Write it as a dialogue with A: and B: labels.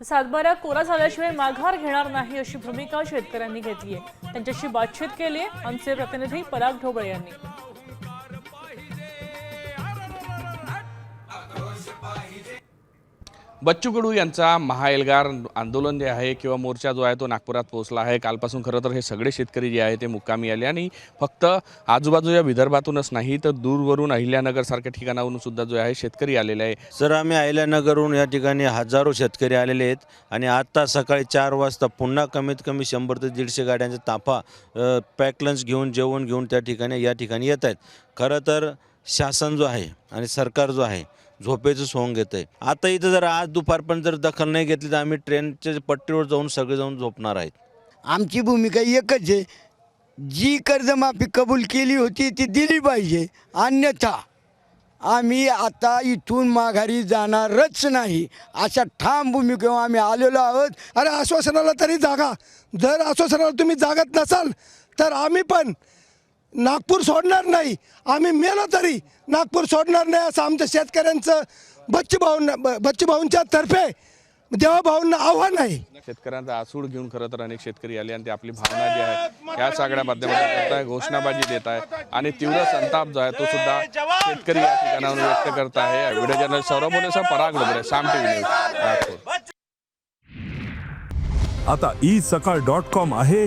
A: सातबारा कोरा झाल्याशिवाय माघार घेणार नाही अशी भूमिका शेतकऱ्यांनी घेतली आहे त्यांच्याशी बातचीत केली आमचे प्रतिनिधी पराग ढोबळे यांनी.
B: बच्चू कडू यांचा महाएल्गार आंदोलन जे आहे किंवा मोर्चा जो आहे तो नागपुरात पोहोचला आहे. कालपासून खरं तर हे सगळे शेतकरी जे आहे ते मुक्कामी आले आणि फक्त आजूबाजूच्या विदर्भातूनच नाही तर दूरवरून अहिल्यानगरसारख्या ठिकाणावरून सुद्धा जो आहे शेतकरी आलेला आहे.
C: सर आम्ही अहिल्यानगरहून या ठिकाणी हजारो शेतकरी आलेले आहेत आणि आत्ता सकाळी चार वाजता पुन्हा कमीत कमी शंभर ते दीडशे गाड्यांचा ताफा अ, पॅकलन्स घेऊन जेवण घेऊन त्या ठिकाणी या ठिकाणी येत आहेत. खरं तर शासन जो आहे आणि सरकार जो आहे झोपेचं सोंग घेतंय. आहे आता इथं जर आज दुपारपर्यंत जर दखल नाही घेतली तर आम्ही ट्रेनच्या पट्टीवर जाऊन सगळे जाऊन झोपणार आहेत.
D: आमची भूमिका एकच आहे. जी कर्जमाफी कबूल केली होती ती दिली पाहिजे. अन्यथा आम्ही आता इथून माघारी जाणारच नाही. अशा ठाम भूमिकेवर आम्ही आलेलो आहोत.
E: अरे आश्वासनाला तरी जागा. जर आश्वासनाला तुम्ही जागत नसाल तर आम्ही पण नागपूर सोडणार नाही. आम्ही मेलो तरी नागपूर सोडणार नाही असं आमच्या शेतकऱ्यांचं बच्चू भाऊंना ब- बच्चू भाऊंच्या तर्फे देवाभाऊंना आव्हान आहे.
B: शेतकऱ्यांचा आसूड घेऊन खरं तर अनेक शेतकरी आले आणि ते आपली भावना जी आहे या सगळ्या माध्यमातून करत आहे घोषणाबाजी देत आहे आणि तीव्र संताप जो आहे तो सुद्धा शेतकरी या ठिकाणावर व्यक्त करत आहे. व्हिडिओ जर्नलिस्ट सौरभ बोलेसह पराग डोबरे साम टीव्ही न्यूज नागपूर.
F: आता ई सकाळ डॉट कॉम आहे.